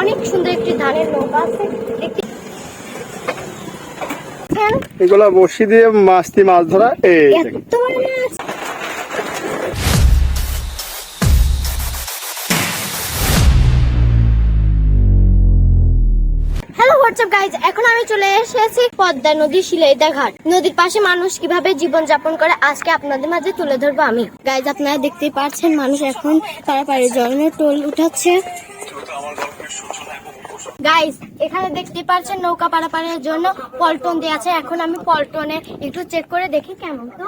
অনেক সুন্দর একটি ধানের নৌকা আছে। এগুলা বসি দিয়ে মাছটি মাছ ধরা এই এত মাছ। হ্যালো হোয়াটসঅ্যাপ গাইজ এখন আমি চলে এসেছি পদ্মা নদী শিলাইদা ঘাট। নদীর পাশে মানুষ কীভাবে জীবন যাপন করে আজকে আপনাদের মাঝে তুলে ধরবো আমি। গাইজ আপনারা দেখতেই পাচ্ছেন মানুষ এখন পাড়াপাড়ি জলের টোল উঠাচ্ছে। গাইস এখানে দেখতে পাচ্ছেন নৌকা পারাপারের জন্য পল্টন দেওয়া আছে। এখন আমি পল্টনে একটু চেক করে দেখি কেমন তো।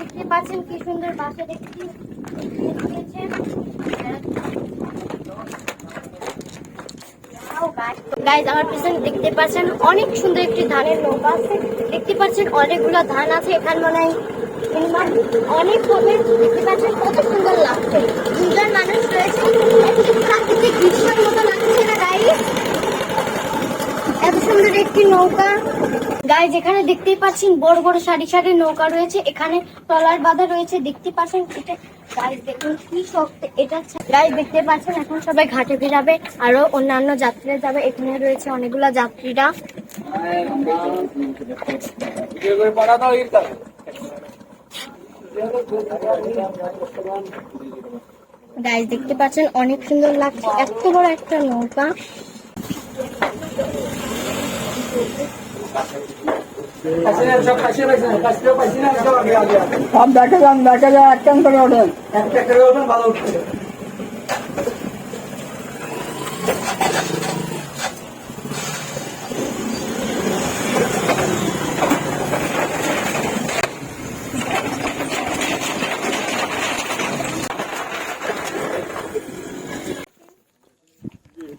দেখতে পাচ্ছেন কি সুন্দর বাসে দেখতে গাইজ আমার পিছনে দেখতে পাচ্ছেন অনেক সুন্দর একটি ধানের নৌকা আছে। দেখতে পাচ্ছেন অনেকগুলো ধান আছে। এখানে মনে হয় অনেক দেখতে পাচ্ছেন কত সুন্দর লাগছে। এত সুন্দর একটি নৌকা গাইজ এখানে দেখতেই পাচ্ছেন বড় বড় সারি সারি নৌকা রয়েছে। এখানে টলার বাঁধা রয়েছে দেখতে পাচ্ছেন এটা। গাইজ দেখুন কি শক্ত এটা। গাইজ দেখতে পাচ্ছেন, এখন সবাই ঘাটে ফিরাবে, আরও অন্যান্য যাত্রীরা যাবে। এখানে রয়েছে অনেকগুলা যাত্রীরা। গাইজ দেখতে পাচ্ছেন অনেক সুন্দর লাগছে। এত বড় একটা নৌকা। সব দেখা যান দেখা যায় একটা করে ওঠেন একটা করে ওঠেন আসসালামু আলাইকুম ভাইয়া হ্যাঁ ভাইয়া আপনাকে বলেন। এখানে দেখলাম আপনি কি মাছ জি পেয়েছেন জি হ্যাঁ মাছ পেয়েছি আপনার আমি। বাসা কোথায়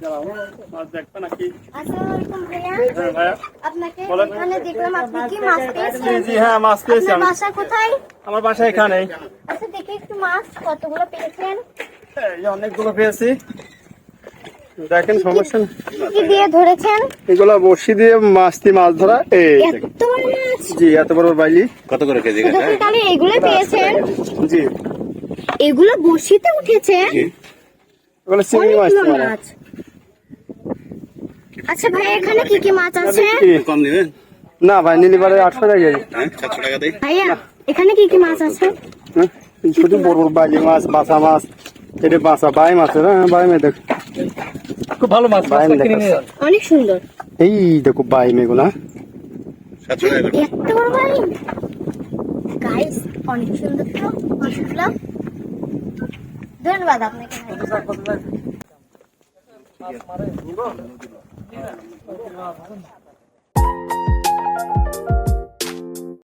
আমার বাসা এখানে আচ্ছা দেখি একটু মাছ কতগুলো পেয়েছেন? এই যে অনেকগুলো পেয়েছি। দেখেন সমস্যা কি দিয়ে ধরেছেন? এগুলা বসি দিয়ে মাছটি মাছ ধরা এই দেখেন। এত বড় জি এত বড় বাইলি। কত করে কেজি তাহলে এগুলো পেয়েছেন। জি। এগুলো বসিতে উঠেছে। এগুলো চিংড়ি মাছ মাছ। আচ্ছা ভাই এখানে কি কি মাছ আছে? কম নেবেন না ভাই নিলিবারে আটশো টাকা হ্যাঁ সাতশো টাকা দেই। ভাইয়া এখানে কি কি মাছ আছে? হ্যাঁ, ছোট বড় বড় বাইলি মাছ বাসা মাছ এটা বাসা বাই মাছ হ্যাঁ বাই মে দেখ। খুব ভালো মাছ বাই মে কিনে অনেক সুন্দর। এই দেখো বাই মেগুলা সাতশো টাকা এত বড় বাড়ি? গাইস অনেক সুন্দর তো মাছগুলো ধন্যবাদ আপনাকে। Thank you.